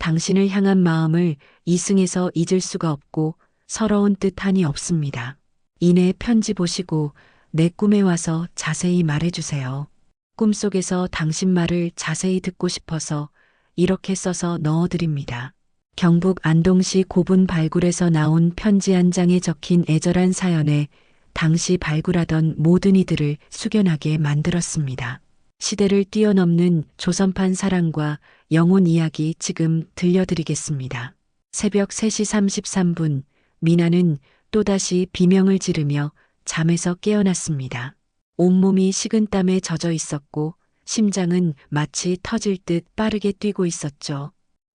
당신을 향한 마음을 이승에서 잊을 수가 없고 서러운 뜻하니 없습니다. 이내 편지 보시고 내 꿈에 와서 자세히 말해주세요. 꿈속에서 당신 말을 자세히 듣고 싶어서 이렇게 써서 넣어드립니다. 경북 안동시 고분 발굴에서 나온 편지 한 장에 적힌 애절한 사연에 당시 발굴하던 모든 이들을 숙연하게 만들었습니다. 시대를 뛰어넘는 조선판 사랑과 영혼 이야기 지금 들려드리겠습니다. 새벽 3시 33분, 미나는 또다시 비명을 지르며 잠에서 깨어났습니다. 온몸이 식은 땀에 젖어 있었고 심장은 마치 터질 듯 빠르게 뛰고 있었죠.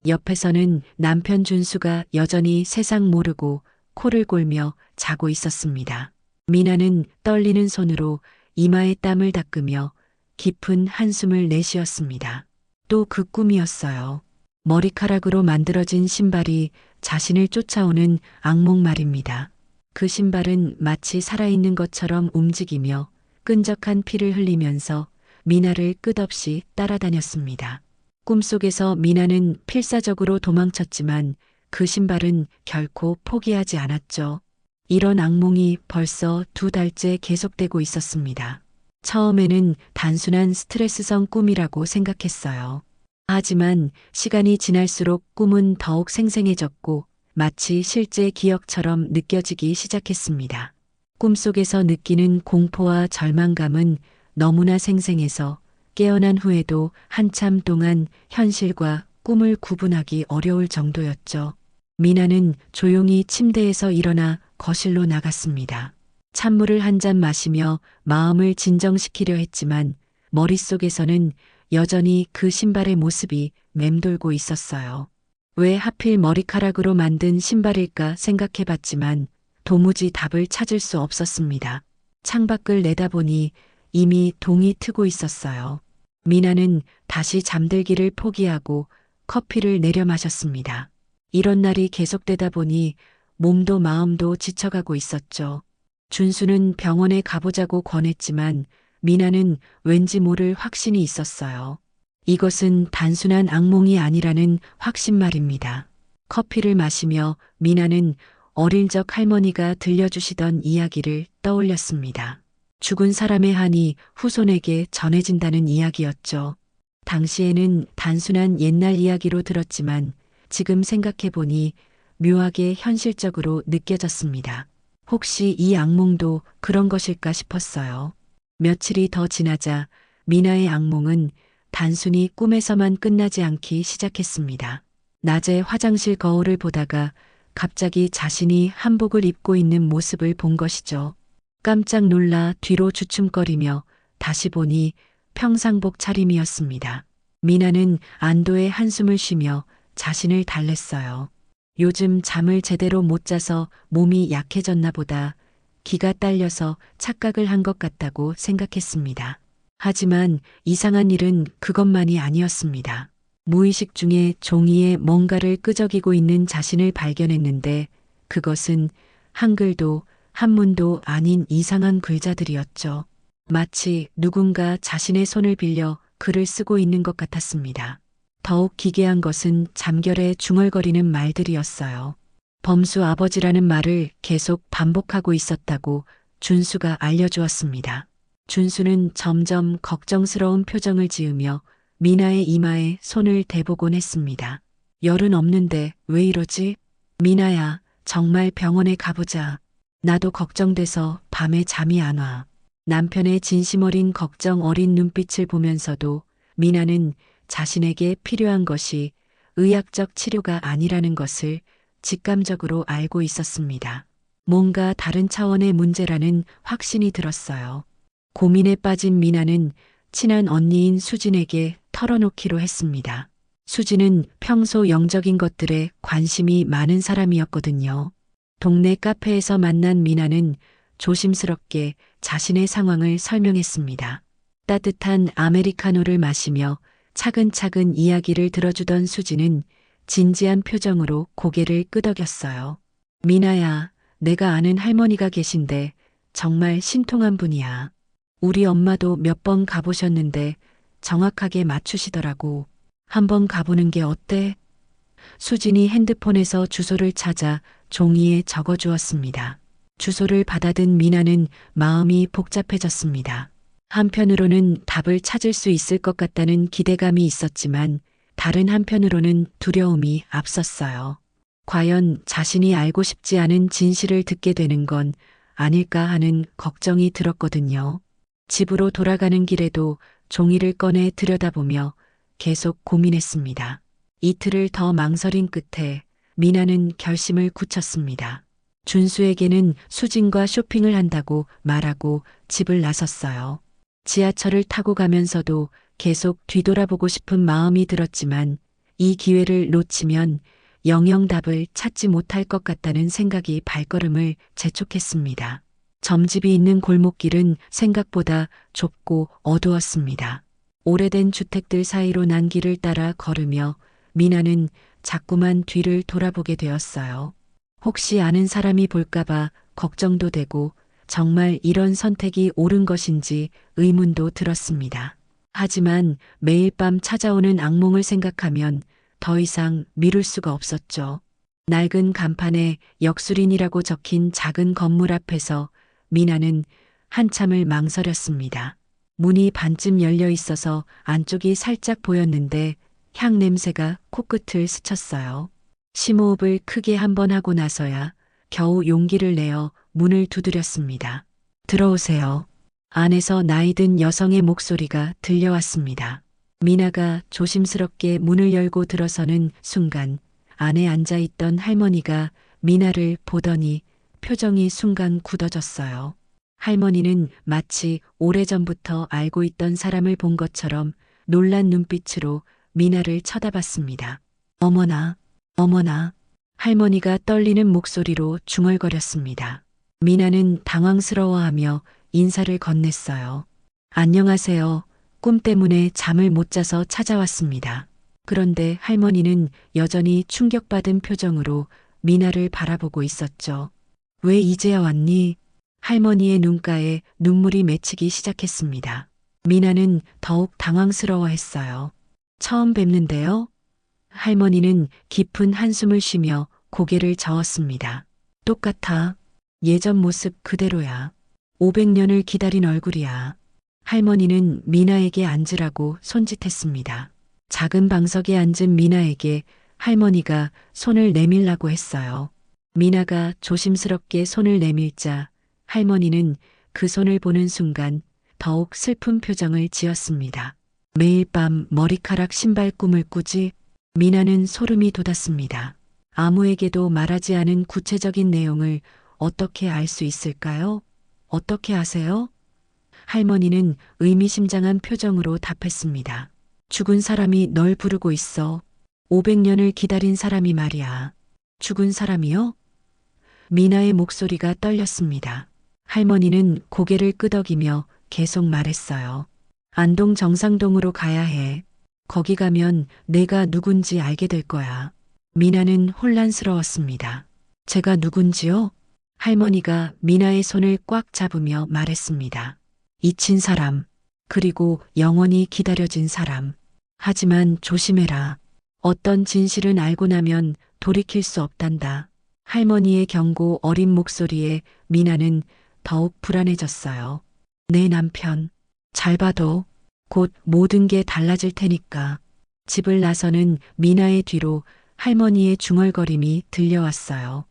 옆에서는 남편 준수가 여전히 세상 모르고 코를 골며 자고 있었습니다. 미나는 떨리는 손으로 이마에 땀을 닦으며 깊은 한숨을 내쉬었습니다. 또 그 꿈이었어요. 머리카락으로 만들어진 신발이 자신을 쫓아오는 악몽 말입니다. 그 신발은 마치 살아있는 것처럼 움직이며 끈적한 피를 흘리면서 미나를 끝없이 따라다녔습니다. 꿈속에서 미나는 필사적으로 도망쳤지만 그 신발은 결코 포기하지 않았죠. 이런 악몽이 벌써 두 달째 계속되고 있었습니다. 처음에는 단순한 스트레스성 꿈이라고 생각했어요. 하지만 시간이 지날수록 꿈은 더욱 생생해졌고 마치 실제 기억처럼 느껴지기 시작했습니다. 꿈속에서 느끼는 공포와 절망감은 너무나 생생해서 깨어난 후에도 한참 동안 현실과 꿈을 구분하기 어려울 정도였죠. 미나는 조용히 침대에서 일어나 거실로 나갔습니다. 찬물을 한 잔 마시며 마음을 진정시키려 했지만 머릿속에서는 여전히 그 신발의 모습이 맴돌고 있었어요. 왜 하필 머리카락으로 만든 신발일까 생각해 봤지만 도무지 답을 찾을 수 없었습니다. 창밖을 내다보니 이미 동이 트고 있었어요. 미나는 다시 잠들기를 포기하고 커피를 내려 마셨습니다. 이런 날이 계속되다 보니 몸도 마음도 지쳐가고 있었죠. 준수는 병원에 가보자고 권했지만 미나는 왠지 모를 확신이 있었어요. 이것은 단순한 악몽이 아니라는 확신 말입니다. 커피를 마시며 미나는 어릴 적 할머니가 들려주시던 이야기를 떠올렸습니다. 죽은 사람의 한이 후손에게 전해진다는 이야기였죠. 당시에는 단순한 옛날 이야기로 들었지만 지금 생각해보니 묘하게 현실적으로 느껴졌습니다. 혹시 이 악몽도 그런 것일까 싶었어요. 며칠이 더 지나자 미나의 악몽은 단순히 꿈에서만 끝나지 않기 시작했습니다. 낮에 화장실 거울을 보다가 갑자기 자신이 한복을 입고 있는 모습을 본 것이죠. 깜짝 놀라 뒤로 주춤거리며 다시 보니 평상복 차림이었습니다. 미나는 안도의 한숨을 쉬며 자신을 달랬어요. 요즘 잠을 제대로 못 자서 몸이 약해졌나 보다. 기가 딸려서 착각을 한 것 같다고 생각했습니다. 하지만 이상한 일은 그것만이 아니었습니다. 무의식 중에 종이에 뭔가를 끄적이고 있는 자신을 발견했는데 그것은 한글도 한문도 아닌 이상한 글자들이었죠. 마치 누군가 자신의 손을 빌려 글을 쓰고 있는 것 같았습니다. 더욱 기괴한 것은 잠결에 중얼거리는 말들이었어요. 범수 아버지라는 말을 계속 반복하고 있었다고 준수가 알려주었습니다. 준수는 점점 걱정스러운 표정을 지으며 미나의 이마에 손을 대보곤 했습니다. 열은 없는데 왜 이러지? 미나야, 정말 병원에 가보자. 나도 걱정돼서 밤에 잠이 안 와. 남편의 진심 어린 걱정 어린 눈빛을 보면서도 미나는 자신에게 필요한 것이 의학적 치료가 아니라는 것을 직감적으로 알고 있었습니다. 뭔가 다른 차원의 문제라는 확신이 들었어요. 고민에 빠진 미나는 친한 언니인 수진에게 털어놓기로 했습니다. 수진은 평소 영적인 것들에 관심이 많은 사람이었거든요. 동네 카페에서 만난 미나는 조심스럽게 자신의 상황을 설명했습니다. 따뜻한 아메리카노를 마시며 차근차근 이야기를 들어주던 수지는 진지한 표정으로 고개를 끄덕였어요. 미나야, 내가 아는 할머니가 계신데 정말 신통한 분이야. 우리 엄마도 몇 번 가보셨는데 정확하게 맞추시더라고. 한번 가보는 게 어때? 수진이 핸드폰에서 주소를 찾아 종이에 적어 주었습니다. 주소를 받아든 미나는 마음이 복잡해졌습니다. 한편으로는 답을 찾을 수 있을 것 같다는 기대감이 있었지만 다른 한편으로는 두려움이 앞섰어요. 과연 자신이 알고 싶지 않은 진실을 듣게 되는 건 아닐까 하는 걱정이 들었거든요. 집으로 돌아가는 길에도 종이를 꺼내 들여다보며 계속 고민했습니다. 이틀을 더 망설인 끝에 미나는 결심을 굳혔습니다. 준수에게는 수진과 쇼핑을 한다고 말하고 집을 나섰어요. 지하철을 타고 가면서도 계속 뒤돌아보고 싶은 마음이 들었지만 이 기회를 놓치면 영영 답을 찾지 못할 것 같다는 생각이 발걸음을 재촉했습니다. 점집이 있는 골목길은 생각보다 좁고 어두웠습니다. 오래된 주택들 사이로 난 길을 따라 걸으며 미나는 자꾸만 뒤를 돌아보게 되었어요. 혹시 아는 사람이 볼까봐 걱정도 되고 정말 이런 선택이 옳은 것인지 의문도 들었습니다. 하지만 매일 밤 찾아오는 악몽을 생각하면 더 이상 미룰 수가 없었죠. 낡은 간판에 역술인이라고 적힌 작은 건물 앞에서 미나는 한참을 망설였습니다. 문이 반쯤 열려 있어서 안쪽이 살짝 보였는데 향 냄새가 코끝을 스쳤어요. 심호흡을 크게 한 번 하고 나서야 겨우 용기를 내어 문을 두드렸습니다. 들어오세요. 안에서 나이든 여성의 목소리가 들려왔습니다. 미나가 조심스럽게 문을 열고 들어서는 순간 안에 앉아 있던 할머니가 미나를 보더니 표정이 순간 굳어졌어요. 할머니는 마치 오래전부터 알고 있던 사람을 본 것처럼 놀란 눈빛으로 미나를 쳐다봤습니다. 어머나, 어머나. 할머니가 떨리는 목소리로 중얼거렸습니다. 미나는 당황스러워하며 인사를 건넸어요. 안녕하세요. 꿈 때문에 잠을 못 자서 찾아왔습니다. 그런데 할머니는 여전히 충격받은 표정으로 미나를 바라보고 있었죠. 왜 이제야 왔니? 할머니의 눈가에 눈물이 맺히기 시작했습니다. 미나는 더욱 당황스러워 했어요. 처음 뵙는데요? 할머니는 깊은 한숨을 쉬며 고개를 저었습니다. 똑같아. 예전 모습 그대로야. 500년을 기다린 얼굴이야. 할머니는 미나에게 앉으라고 손짓했습니다. 작은 방석에 앉은 미나에게 할머니가 손을 내밀라고 했어요. 미나가 조심스럽게 손을 내밀자 할머니는 그 손을 보는 순간 더욱 슬픈 표정을 지었습니다. 매일 밤 머리카락 신발 꿈을 꾸지 미나는 소름이 돋았습니다. 아무에게도 말하지 않은 구체적인 내용을 어떻게 알 수 있을까요? 어떻게 아세요? 할머니는 의미심장한 표정으로 답했습니다. 죽은 사람이 널 부르고 있어. 500년을 기다린 사람이 말이야. 죽은 사람이요? 미나의 목소리가 떨렸습니다. 할머니는 고개를 끄덕이며 계속 말했어요. 안동 정상동으로 가야 해. 거기 가면 내가 누군지 알게 될 거야. 미나는 혼란스러웠습니다. 제가 누군지요? 할머니가 미나의 손을 꽉 잡으며 말했습니다. 잊힌 사람, 그리고 영원히 기다려진 사람. 하지만 조심해라. 어떤 진실은 알고 나면 돌이킬 수 없단다. 할머니의 경고 어린 목소리에 미나는 더욱 불안해졌어요. 내 남편, 잘 봐도 곧 모든 게 달라질 테니까. 집을 나서는 미나의 뒤로 할머니의 중얼거림이 들려왔어요.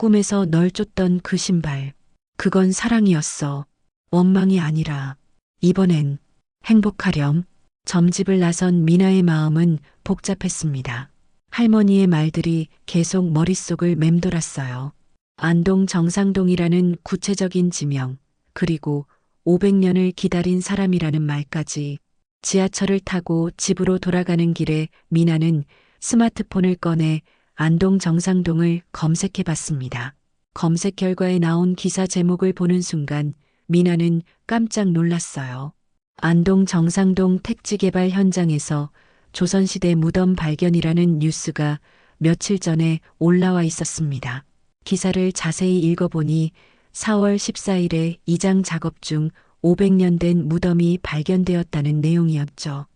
꿈에서 널 쫓던 그 신발. 그건 사랑이었어. 원망이 아니라. 이번엔 행복하렴. 점집을 나선 미나의 마음은 복잡했습니다. 할머니의 말들이 계속 머릿속을 맴돌았어요. 안동 정상동이라는 구체적인 지명, 그리고 500년을 기다린 사람이라는 말까지 지하철을 타고 집으로 돌아가는 길에 미나는 스마트폰을 꺼내 안동 정상동을 검색해 봤습니다. 검색 결과에 나온 기사 제목을 보는 순간 미나는 깜짝 놀랐어요. 안동 정상동 택지 개발 현장에서 조선시대 무덤 발견이라는 뉴스가 며칠 전에 올라와 있었습니다. 기사를 자세히 읽어보니 4월 14일에 이장 작업 중 500년 된 무덤이 발견되었다는 내용이었죠.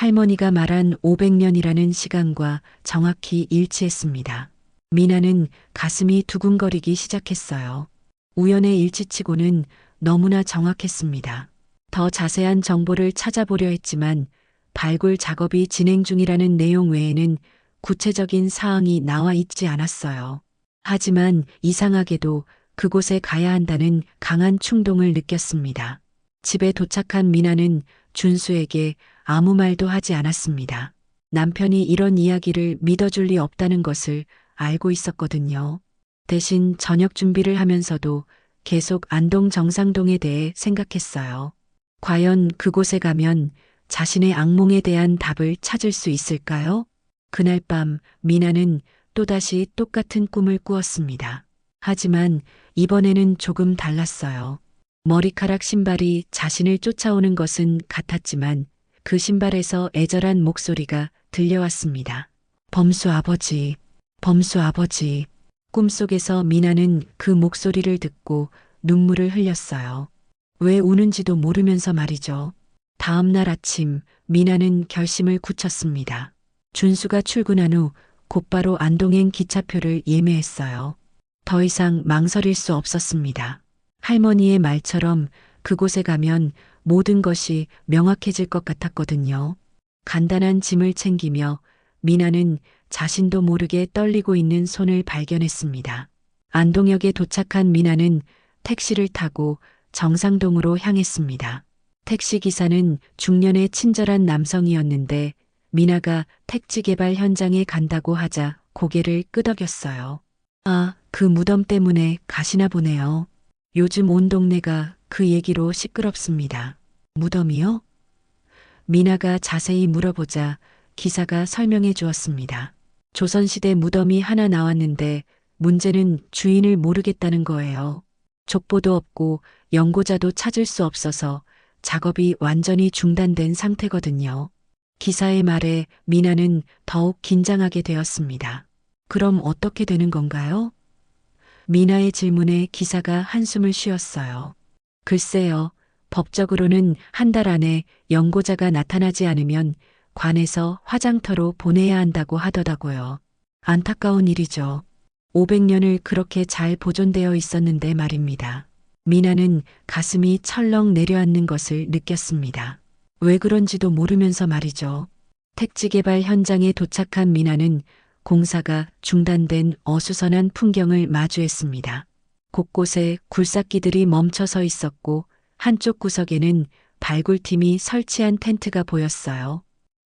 할머니가 말한 500년이라는 시간과 정확히 일치했습니다. 미나는 가슴이 두근거리기 시작했어요. 우연의 일치치고는 너무나 정확했습니다. 더 자세한 정보를 찾아보려 했지만 발굴 작업이 진행 중이라는 내용 외에는 구체적인 사항이 나와 있지 않았어요. 하지만 이상하게도 그곳에 가야 한다는 강한 충동을 느꼈습니다. 집에 도착한 미나는 준수에게 아무 말도 하지 않았습니다. 남편이 이런 이야기를 믿어줄 리 없다는 것을 알고 있었거든요. 대신 저녁 준비를 하면서도 계속 안동 정상동에 대해 생각했어요. 과연 그곳에 가면 자신의 악몽에 대한 답을 찾을 수 있을까요? 그날 밤 미나는 또다시 똑같은 꿈을 꾸었습니다. 하지만 이번에는 조금 달랐어요. 머리카락 신발이 자신을 쫓아오는 것은 같았지만 그 신발에서 애절한 목소리가 들려왔습니다. 범수 아버지, 범수 아버지. 꿈속에서 미나는 그 목소리를 듣고 눈물을 흘렸어요. 왜 우는지도 모르면서 말이죠. 다음 날 아침 미나는 결심을 굳혔습니다. 준수가 출근한 후 곧바로 안동행 기차표를 예매했어요. 더 이상 망설일 수 없었습니다. 할머니의 말처럼 그곳에 가면 모든 것이 명확해질 것 같았거든요. 간단한 짐을 챙기며 미나는 자신도 모르게 떨리고 있는 손을 발견했습니다. 안동역에 도착한 미나는 택시를 타고 정상동으로 향했습니다. 택시 기사는 중년의 친절한 남성이었는데 미나가 택지 개발 현장에 간다고 하자 고개를 끄덕였어요. 아, 그 무덤 때문에 가시나 보네요. 요즘 온 동네가 그 얘기로 시끄럽습니다. 무덤이요? 미나가 자세히 물어보자 기사가 설명해 주었습니다. 조선시대 무덤이 하나 나왔는데 문제는 주인을 모르겠다는 거예요. 족보도 없고 연고자도 찾을 수 없어서 작업이 완전히 중단된 상태거든요. 기사의 말에 미나는 더욱 긴장하게 되었습니다. 그럼 어떻게 되는 건가요? 미나의 질문에 기사가 한숨을 쉬었어요. 글쎄요, 법적으로는 한 달 안에 연고자가 나타나지 않으면 관에서 화장터로 보내야 한다고 하더라고요. 안타까운 일이죠. 500년을 그렇게 잘 보존되어 있었는데 말입니다. 미나는 가슴이 철렁 내려앉는 것을 느꼈습니다. 왜 그런지도 모르면서 말이죠. 택지 개발 현장에 도착한 미나는 공사가 중단된 어수선한 풍경을 마주했습니다. 곳곳에 굴삭기들이 멈춰 서 있었고 한쪽 구석에는 발굴팀이 설치한 텐트가 보였어요.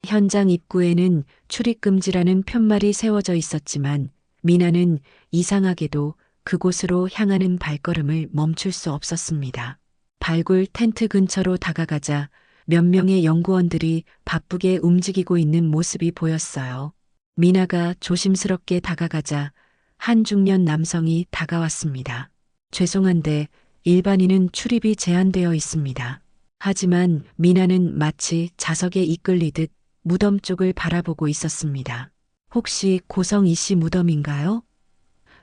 현장 입구에는 출입금지라는 편말이 세워져 있었지만 미나는 이상하게도 그곳으로 향하는 발걸음을 멈출 수 없었습니다. 발굴 텐트 근처로 다가가자 몇 명의 연구원들이 바쁘게 움직이고 있는 모습이 보였어요. 미나가 조심스럽게 다가가자 한 중년 남성이 다가왔습니다. 죄송한데 일반인은 출입이 제한되어 있습니다. 하지만 미나는 마치 자석에 이끌리듯 무덤 쪽을 바라보고 있었습니다. 혹시 고성 이 씨 무덤인가요?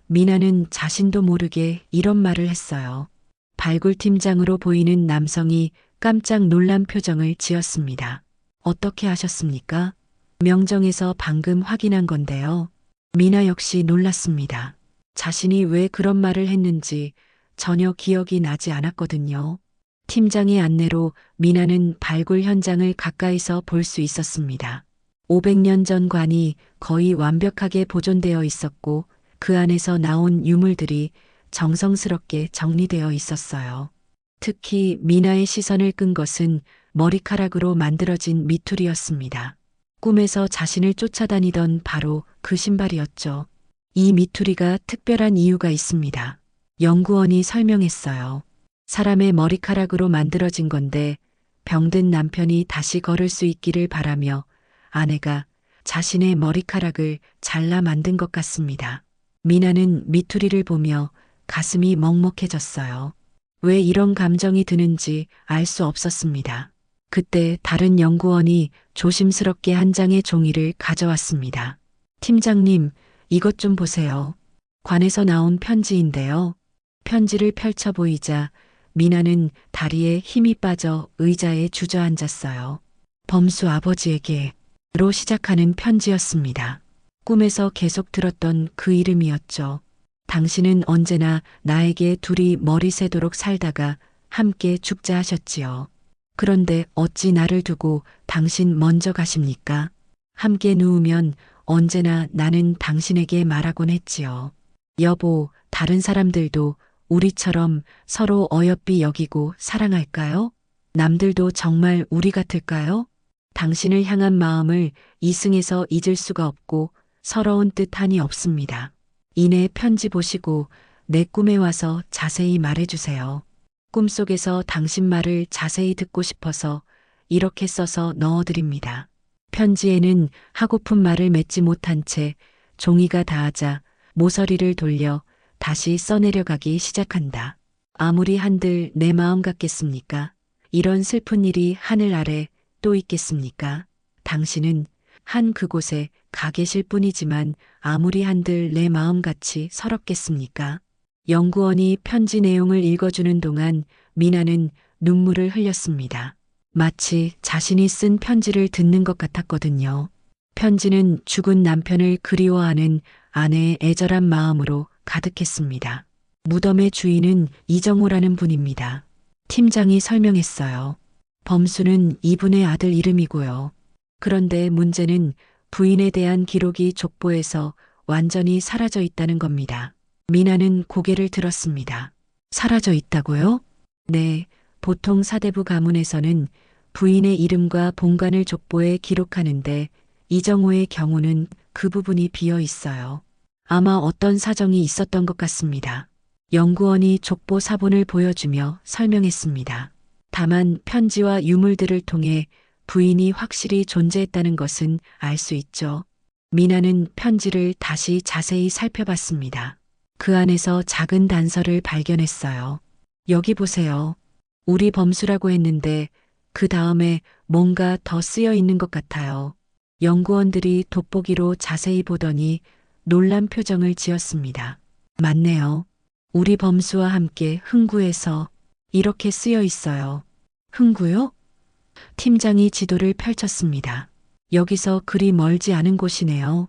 미나는 자신도 모르게 이런 말을 했어요. 발굴 팀장으로 보이는 남성이 깜짝 놀란 표정을 지었습니다. 어떻게 하셨습니까? 명정에서 방금 확인한 건데요. 미나 역시 놀랐습니다. 자신이 왜 그런 말을 했는지 전혀 기억이 나지 않았거든요. 팀장의 안내로 미나는 발굴 현장을 가까이서 볼 수 있었습니다. 500년 전 관이 거의 완벽하게 보존되어 있었고 그 안에서 나온 유물들이 정성스럽게 정리되어 있었어요. 특히 미나의 시선을 끈 것은 머리카락으로 만들어진 미투리였습니다. 꿈에서 자신을 쫓아다니던 바로 그 신발이었죠. 이 미투리가 특별한 이유가 있습니다. 연구원이 설명했어요. 사람의 머리카락으로 만들어진 건데 병든 남편이 다시 걸을 수 있기를 바라며 아내가 자신의 머리카락을 잘라 만든 것 같습니다. 미나는 미투리를 보며 가슴이 먹먹해졌어요. 왜 이런 감정이 드는지 알 수 없었습니다. 그때 다른 연구원이 조심스럽게 한 장의 종이를 가져왔습니다. 팀장님, 이것 좀 보세요. 관에서 나온 편지인데요. 편지를 펼쳐 보이자 미나는 다리에 힘이 빠져 의자에 주저앉았어요. 범수 아버지에게로 시작하는 편지였습니다. 꿈에서 계속 들었던 그 이름이었죠. 당신은 언제나 나에게 둘이 머리 새도록 살다가 함께 죽자 하셨지요. 그런데 어찌 나를 두고 당신 먼저 가십니까? 함께 누우면 언제나 나는 당신에게 말하곤 했지요. 여보, 다른 사람들도 우리처럼 서로 어여삐 여기고 사랑할까요? 남들도 정말 우리 같을까요? 당신을 향한 마음을 이승에서 잊을 수가 없고 서러운 뜻하니 없습니다. 이내 편지 보시고 내 꿈에 와서 자세히 말해주세요. 꿈속에서 당신 말을 자세히 듣고 싶어서 이렇게 써서 넣어드립니다. 편지에는 하고픈 말을 맺지 못한 채 종이가 닿아자 모서리를 돌려 다시 써내려가기 시작한다. 아무리 한들 내 마음 같겠습니까? 이런 슬픈 일이 하늘 아래 또 있겠습니까? 당신은 한 그곳에 가 계실 뿐이지만 아무리 한들 내 마음같이 서럽겠습니까? 연구원이 편지 내용을 읽어주는 동안 미나는 눈물을 흘렸습니다. 마치 자신이 쓴 편지를 듣는 것 같았거든요. 편지는 죽은 남편을 그리워하는 아내의 애절한 마음으로 가득했습니다. 무덤의 주인은 이정호라는 분입니다. 팀장이 설명했어요. 범수는 이분의 아들 이름이고요. 그런데 문제는 부인에 대한 기록이 족보에서 완전히 사라져 있다는 겁니다. 미나는 고개를 들었습니다. 사라져 있다고요? 네, 보통 사대부 가문에서는 부인의 이름과 본관을 족보에 기록하는데 이정호의 경우는 그 부분이 비어 있어요. 아마 어떤 사정이 있었던 것 같습니다. 연구원이 족보 사본을 보여주며 설명했습니다. 다만 편지와 유물들을 통해 부인이 확실히 존재했다는 것은 알 수 있죠. 미나는 편지를 다시 자세히 살펴봤습니다. 그 안에서 작은 단서를 발견했어요. 여기 보세요. 우리 범수라고 했는데 그 다음에 뭔가 더 쓰여 있는 것 같아요. 연구원들이 돋보기로 자세히 보더니 놀란 표정을 지었습니다. 맞네요. 우리 범수와 함께 흥구에서 이렇게 쓰여 있어요. 흥구요? 팀장이 지도를 펼쳤습니다. 여기서 그리 멀지 않은 곳이네요.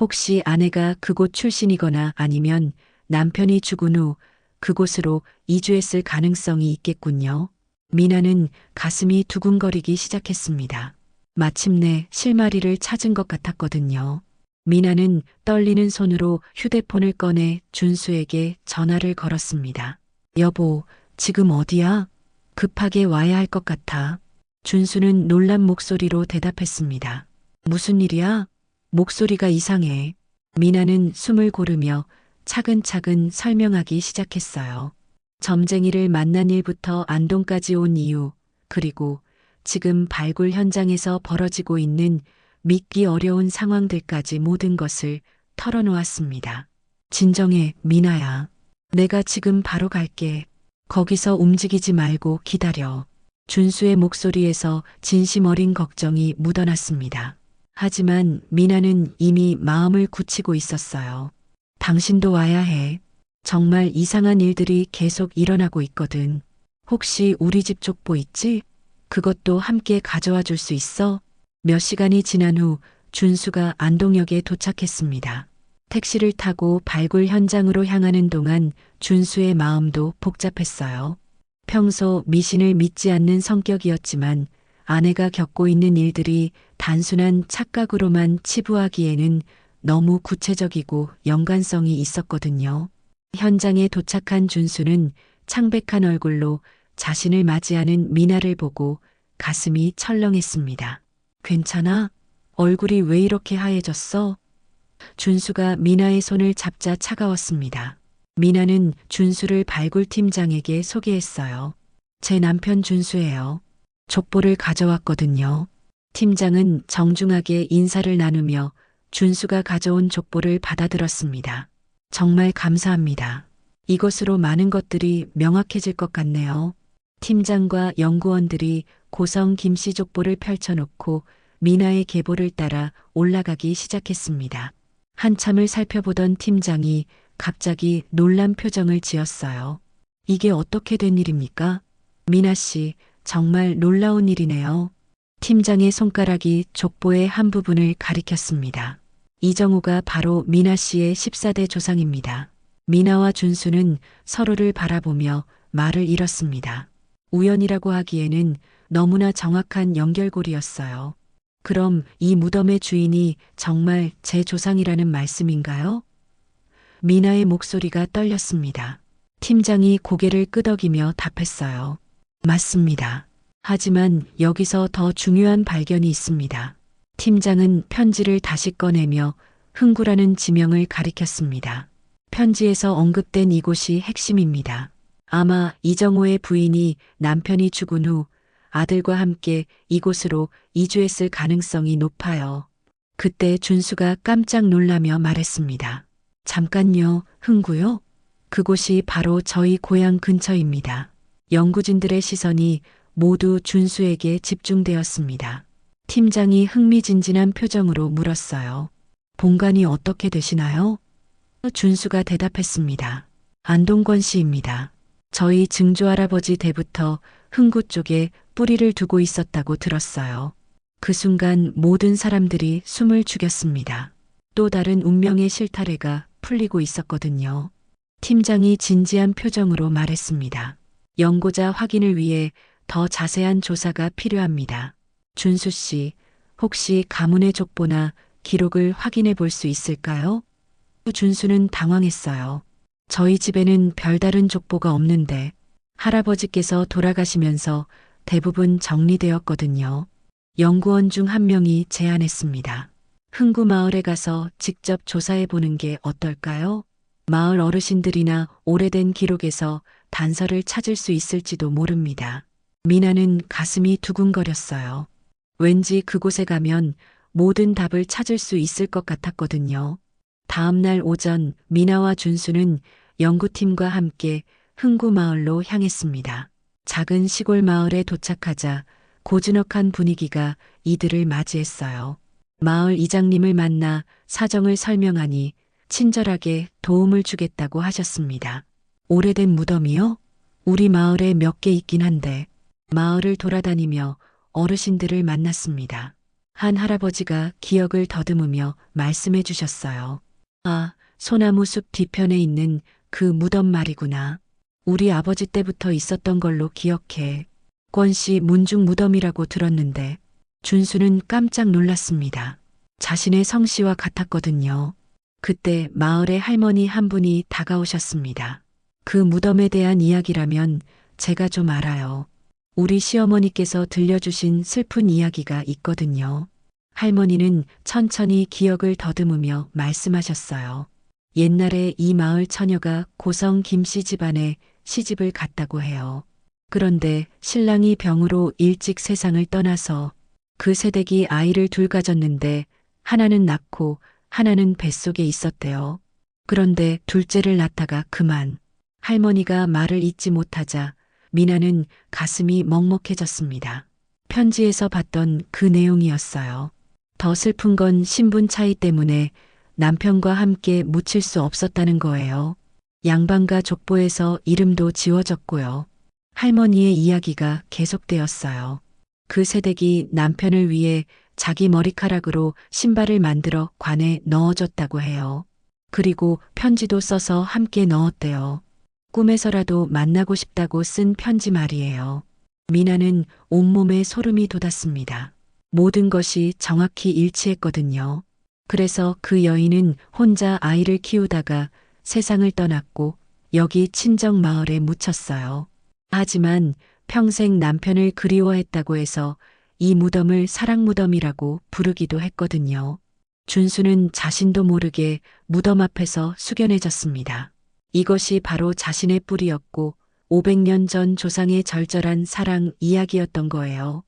혹시 아내가 그곳 출신이거나 아니면 남편이 죽은 후 그곳으로 이주했을 가능성이 있겠군요. 미나는 가슴이 두근거리기 시작했습니다. 마침내 실마리를 찾은 것 같았거든요. 미나는 떨리는 손으로 휴대폰을 꺼내 준수에게 전화를 걸었습니다. 여보, 지금 어디야? 급하게 와야 할 것 같아. 준수는 놀란 목소리로 대답했습니다. 무슨 일이야? 목소리가 이상해. 미나는 숨을 고르며 차근차근 설명하기 시작했어요. 점쟁이를 만난 일부터 안동까지 온 이유, 그리고 지금 발굴 현장에서 벌어지고 있는 믿기 어려운 상황들까지 모든 것을 털어놓았습니다. 진정해, 미나야. 내가 지금 바로 갈게. 거기서 움직이지 말고 기다려. 준수의 목소리에서 진심 어린 걱정이 묻어났습니다. 하지만 미나는 이미 마음을 굳히고 있었어요. 당신도 와야 해. 정말 이상한 일들이 계속 일어나고 있거든. 혹시 우리 집 족보 있지? 그것도 함께 가져와 줄 수 있어? 몇 시간이 지난 후 준수가 안동역에 도착했습니다. 택시를 타고 발굴 현장으로 향하는 동안 준수의 마음도 복잡했어요. 평소 미신을 믿지 않는 성격이었지만 아내가 겪고 있는 일들이 단순한 착각으로만 치부하기에는 너무 구체적이고 연관성이 있었거든요. 현장에 도착한 준수는 창백한 얼굴로 자신을 맞이하는 미나를 보고 가슴이 철렁했습니다. 괜찮아? 얼굴이 왜 이렇게 하얘졌어? 준수가 미나의 손을 잡자 차가웠습니다. 미나는 준수를 발굴팀장에게 소개했어요. 제 남편 준수예요. 족보를 가져왔거든요. 팀장은 정중하게 인사를 나누며 준수가 가져온 족보를 받아들었습니다. 정말 감사합니다. 이것으로 많은 것들이 명확해질 것 같네요. 팀장과 연구원들이 고성 김씨 족보를 펼쳐놓고 미나의 계보를 따라 올라가기 시작했습니다. 한참을 살펴보던 팀장이 갑자기 놀란 표정을 지었어요. 이게 어떻게 된 일입니까? 미나 씨, 정말 놀라운 일이네요. 팀장의 손가락이 족보의 한 부분을 가리켰습니다. 이정우가 바로 미나 씨의 14대 조상입니다. 미나와 준수는 서로를 바라보며 말을 잃었습니다. 우연이라고 하기에는 너무나 정확한 연결고리였어요. 그럼 이 무덤의 주인이 정말 제 조상이라는 말씀인가요? 미나의 목소리가 떨렸습니다. 팀장이 고개를 끄덕이며 답했어요. 맞습니다. 하지만 여기서 더 중요한 발견이 있습니다. 팀장은 편지를 다시 꺼내며 흥구라는 지명을 가리켰습니다. 편지에서 언급된 이곳이 핵심입니다. 아마 이정호의 부인이 남편이 죽은 후 아들과 함께 이곳으로 이주했을 가능성이 높아요. 그때 준수가 깜짝 놀라며 말했습니다. 잠깐요, 흥구요? 그곳이 바로 저희 고향 근처입니다. 연구진들의 시선이 모두 준수에게 집중되었습니다. 팀장이 흥미진진한 표정으로 물었어요. 본관이 어떻게 되시나요? 준수가 대답했습니다. 안동권 씨입니다. 저희 증조할아버지 때부터 흥구 쪽에 뿌리를 두고 있었다고 들었어요. 그 순간 모든 사람들이 숨을 죽였습니다. 또 다른 운명의 실타래가 풀리고 있었거든요. 팀장이 진지한 표정으로 말했습니다. 연고자 확인을 위해 더 자세한 조사가 필요합니다. 준수 씨, 혹시 가문의 족보나 기록을 확인해 볼 수 있을까요? 준수는 당황했어요. 저희 집에는 별다른 족보가 없는데 할아버지께서 돌아가시면서 대부분 정리되었거든요. 연구원 중 한 명이 제안했습니다. 흥구 마을에 가서 직접 조사해 보는 게 어떨까요? 마을 어르신들이나 오래된 기록에서 단서를 찾을 수 있을지도 모릅니다. 미나는 가슴이 두근거렸어요. 왠지 그곳에 가면 모든 답을 찾을 수 있을 것 같았거든요. 다음날 오전 미나와 준수는 연구팀과 함께 흥구 마을로 향했습니다. 작은 시골 마을에 도착하자 고즈넉한 분위기가 이들을 맞이했어요. 마을 이장님을 만나 사정을 설명하니 친절하게 도움을 주겠다고 하셨습니다. 오래된 무덤이요? 우리 마을에 몇 개 있긴 한데 마을을 돌아다니며 어르신들을 만났습니다. 한 할아버지가 기억을 더듬으며 말씀해 주셨어요. 아, 소나무 숲 뒤편에 있는 그 무덤 말이구나. 우리 아버지 때부터 있었던 걸로 기억해. 권씨 문중 무덤이라고 들었는데 준수는 깜짝 놀랐습니다. 자신의 성씨와 같았거든요. 그때 마을의 할머니 한 분이 다가오셨습니다. 그 무덤에 대한 이야기라면 제가 좀 알아요. 우리 시어머니께서 들려주신 슬픈 이야기가 있거든요. 할머니는 천천히 기억을 더듬으며 말씀하셨어요. 옛날에 이 마을 처녀가 고성 김씨 집안에 시집을 갔다고 해요. 그런데 신랑이 병으로 일찍 세상을 떠나서 그 새댁이 아이를 둘 가졌는데 하나는 낳고 하나는 뱃속에 있었대요. 그런데 둘째를 낳다가 그만 할머니가 말을 잇지 못하자 미나는 가슴이 먹먹해졌습니다. 편지에서 봤던 그 내용이었어요. 더 슬픈 건 신분 차이 때문에 남편과 함께 묻힐 수 없었다는 거예요. 양반가 족보에서 이름도 지워졌고요. 할머니의 이야기가 계속되었어요. 그 새댁이 남편을 위해 자기 머리카락으로 신발을 만들어 관에 넣어줬다고 해요. 그리고 편지도 써서 함께 넣었대요. 꿈에서라도 만나고 싶다고 쓴 편지 말이에요. 미나는 온몸에 소름이 돋았습니다. 모든 것이 정확히 일치했거든요. 그래서 그 여인은 혼자 아이를 키우다가 세상을 떠났고 여기 친정 마을에 묻혔어요. 하지만 평생 남편을 그리워했다고 해서 이 무덤을 사랑 무덤이라고 부르기도 했거든요. 준수는 자신도 모르게 무덤 앞에서 숙연해졌습니다. 이것이 바로 자신의 뿌리였고 500년 전 조상의 절절한 사랑 이야기였던 거예요.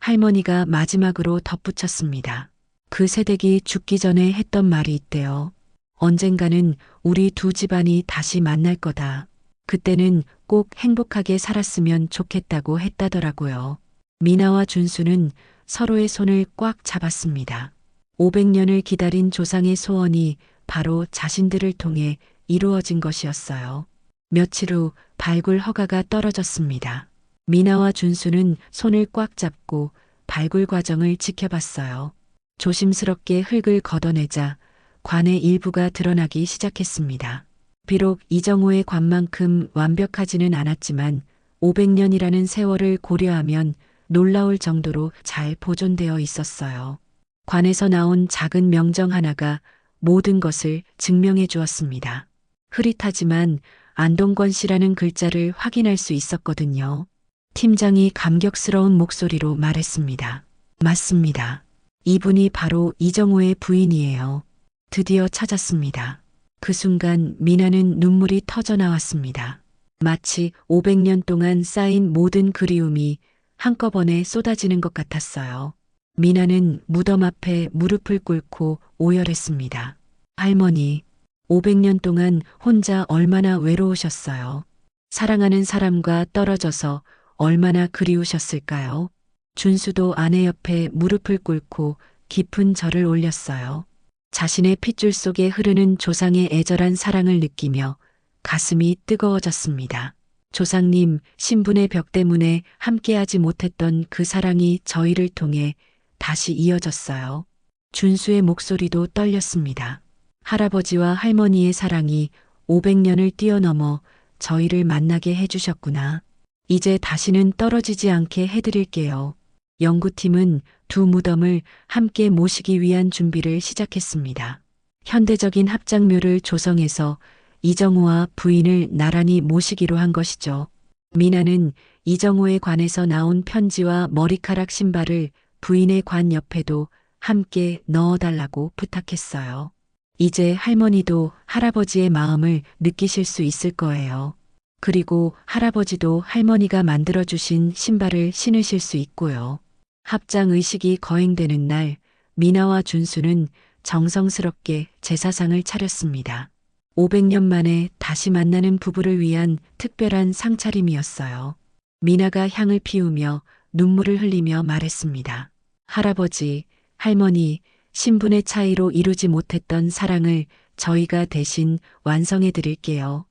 할머니가 마지막으로 덧붙였습니다. 그 새댁이 죽기 전에 했던 말이 있대요. 언젠가는 우리 두 집안이 다시 만날 거다. 그때는 꼭 행복하게 살았으면 좋겠다고 했다더라고요. 미나와 준수는 서로의 손을 꽉 잡았습니다. 500년을 기다린 조상의 소원이 바로 자신들을 통해 이루어진 것이었어요. 며칠 후 발굴 허가가 떨어졌습니다. 미나와 준수는 손을 꽉 잡고 발굴 과정을 지켜봤어요. 조심스럽게 흙을 걷어내자 관의 일부가 드러나기 시작했습니다. 비록 이정호의 관만큼 완벽하지는 않았지만 500년이라는 세월을 고려하면 놀라울 정도로 잘 보존되어 있었어요. 관에서 나온 작은 명정 하나가 모든 것을 증명해 주었습니다. 흐릿하지만 안동권 씨라는 글자를 확인할 수 있었거든요. 팀장이 감격스러운 목소리로 말했습니다. 맞습니다. 이분이 바로 이정호의 부인이에요. 드디어 찾았습니다. 그 순간 미나는 눈물이 터져 나왔습니다. 마치 500년 동안 쌓인 모든 그리움이 한꺼번에 쏟아지는 것 같았어요. 미나는 무덤 앞에 무릎을 꿇고 오열했습니다. 할머니, 500년 동안 혼자 얼마나 외로우셨어요. 사랑하는 사람과 떨어져서 얼마나 그리우셨을까요? 준수도 아내 옆에 무릎을 꿇고 깊은 절을 올렸어요. 자신의 핏줄 속에 흐르는 조상의 애절한 사랑을 느끼며 가슴이 뜨거워졌습니다. 조상님, 신분의 벽 때문에 함께하지 못했던 그 사랑이 저희를 통해 다시 이어졌어요. 준수의 목소리도 떨렸습니다. 할아버지와 할머니의 사랑이 500년을 뛰어넘어 저희를 만나게 해주셨구나. 이제 다시는 떨어지지 않게 해드릴게요. 연구팀은 두 무덤을 함께 모시기 위한 준비를 시작했습니다. 현대적인 합장묘를 조성해서 이정호와 부인을 나란히 모시기로 한 것이죠. 미나는 이정호의 관에서 나온 편지와 머리카락 신발을 부인의 관 옆에도 함께 넣어달라고 부탁했어요. 이제 할머니도 할아버지의 마음을 느끼실 수 있을 거예요. 그리고 할아버지도 할머니가 만들어주신 신발을 신으실 수 있고요. 합장 의식이 거행되는 날, 미나와 준수는 정성스럽게 제사상을 차렸습니다. 500년 만에 다시 만나는 부부를 위한 특별한 상차림이었어요. 미나가 향을 피우며 눈물을 흘리며 말했습니다. 할아버지, 할머니, 신분의 차이로 이루지 못했던 사랑을 저희가 대신 완성해 드릴게요.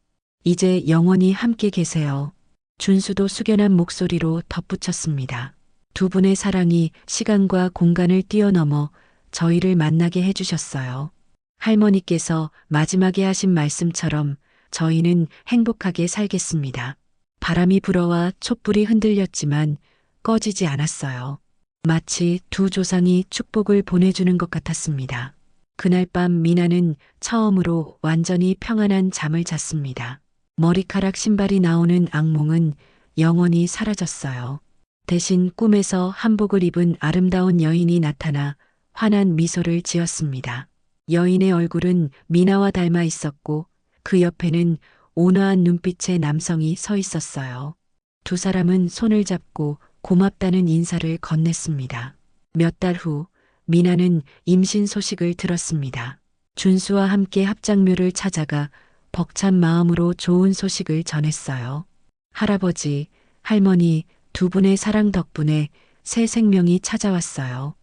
이제 영원히 함께 계세요. 준수도 숙연한 목소리로 덧붙였습니다. 두 분의 사랑이 시간과 공간을 뛰어넘어 저희를 만나게 해주셨어요. 할머니께서 마지막에 하신 말씀처럼 저희는 행복하게 살겠습니다. 바람이 불어와 촛불이 흔들렸지만 꺼지지 않았어요. 마치 두 조상이 축복을 보내주는 것 같았습니다. 그날 밤 미나는 처음으로 완전히 평안한 잠을 잤습니다. 머리카락 신발이 나오는 악몽은 영원히 사라졌어요. 대신 꿈에서 한복을 입은 아름다운 여인이 나타나 환한 미소를 지었습니다. 여인의 얼굴은 미나와 닮아 있었고 그 옆에는 온화한 눈빛의 남성이 서 있었어요. 두 사람은 손을 잡고 고맙다는 인사를 건넸습니다. 몇 달 후 미나는 임신 소식을 들었습니다. 준수와 함께 합장묘를 찾아가 벅찬 마음으로 좋은 소식을 전했어요. 할아버지, 할머니 두 분의 사랑 덕분에 새 생명이 찾아왔어요.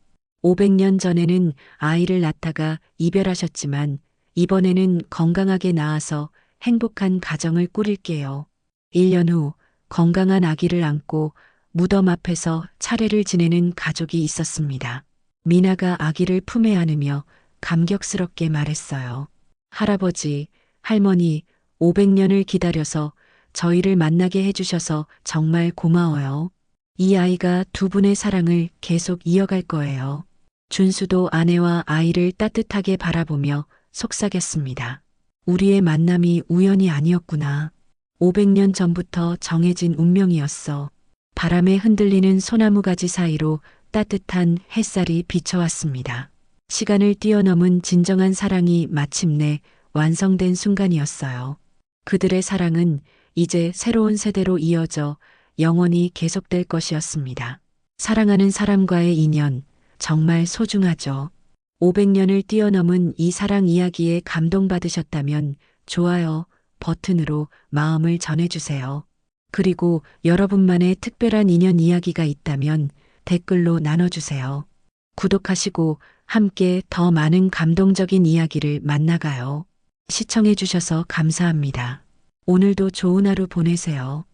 500년 전에는 아이를 낳다가 이별하셨지만 이번에는 건강하게 낳아서 행복한 가정을 꾸릴게요. 1년 후 건강한 아기를 안고 무덤 앞에서 차례를 지내는 가족이 있었습니다. 미나가 아기를 품에 안으며 감격스럽게 말했어요. 할아버지, 할머니, 500년을 기다려서 저희를 만나게 해주셔서 정말 고마워요. 이 아이가 두 분의 사랑을 계속 이어갈 거예요. 준수도 아내와 아이를 따뜻하게 바라보며 속삭였습니다. 우리의 만남이 우연이 아니었구나. 500년 전부터 정해진 운명이었어. 바람에 흔들리는 소나무 가지 사이로 따뜻한 햇살이 비춰왔습니다. 시간을 뛰어넘은 진정한 사랑이 마침내 완성된 순간이었어요. 그들의 사랑은 이제 새로운 세대로 이어져 영원히 계속될 것이었습니다. 사랑하는 사람과의 인연, 정말 소중하죠. 500년을 뛰어넘은 이 사랑 이야기에 감동받으셨다면 좋아요 버튼으로 마음을 전해주세요. 그리고 여러분만의 특별한 인연 이야기가 있다면 댓글로 나눠주세요. 구독하시고 함께 더 많은 감동적인 이야기를 만나가요. 시청해주셔서 감사합니다. 오늘도 좋은 하루 보내세요.